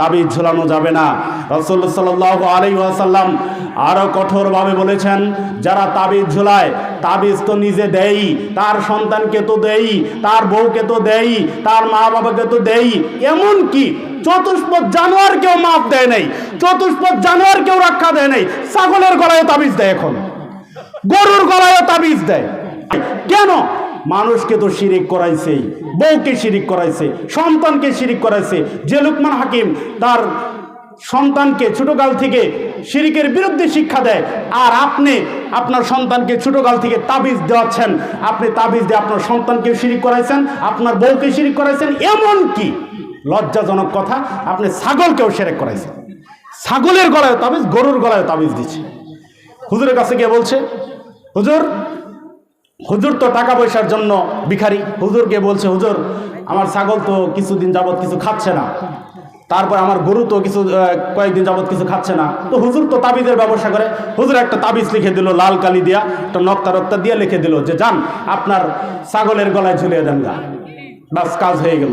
তাবিজ ঝুলানো যাবে না। রসুল সাল্লাহ আলী আসাল্লাম আরও কঠোরভাবে বলেছেন, যারা তাবিজ ঝুলায়, তাবিজ তো নিজে দেই, তার সন্তানকে তো দেই, তার বউকে তো দেই, তার মা বাবাকে তো দেই এমন কি চতুষ্পদ জানোয়ারকেও মাপ দেয় নাই, চতুষ্পদ জানোয়ারকেও রক্ষা দেয় নাই, ছাগলের গলায় তাবিজ দেয় এখন, গরুর গলায়ও তাবিজ দেয়। কেন? মানুষকে তো শিরিক করাইছেই বউকে শিরিক করাইছে, সন্তানকে শিরিক করাইছে। যে লুকমান হাকিম তার সন্তানকে ছোটকাল থেকে শিরিকের বিরুদ্ধে শিক্ষা দেয়, আর আপনি আপনার সন্তানকে ছোটকাল থেকে তাবিজ দেওয়াচ্ছেন। আপনি তাবিজ দিয়ে আপনার সন্তানকে শিরিক করাইছেন, আপনার বউকে শিরিক করাইছেন, এমন কি? লজ্জাজনক কথা, আপনি ছাগলকেও সেরেক করাইছেন। ছাগলের গলায় তাবিজ, গরুর গলায় তাবিজ দিচ্ছে। হুজুরের কাছে গিয়ে বলছে, হুজুর হুজুর তো টাকা পয়সার জন্য ভিখারি। হুজুরকে বলছে, হুজুর, আমার ছাগল তো কিছুদিন যাবৎ কিছু খাচ্ছে না। তারপর আমার গরু তো কিছু কয়েকদিন যাবৎ কিছু খাচ্ছে না। তো হুজুর তো তাবিজের ব্যবসা করে, হুজুর একটা তাবিজ লিখে দিল, লাল কালি দিয়া, একটা নক্তা রক্তা দিয়ে লিখে দিল যে, যান, আপনার ছাগলের গলায় ঝুলিয়ে দেন গা। বাস, কাজ হয়ে গেল।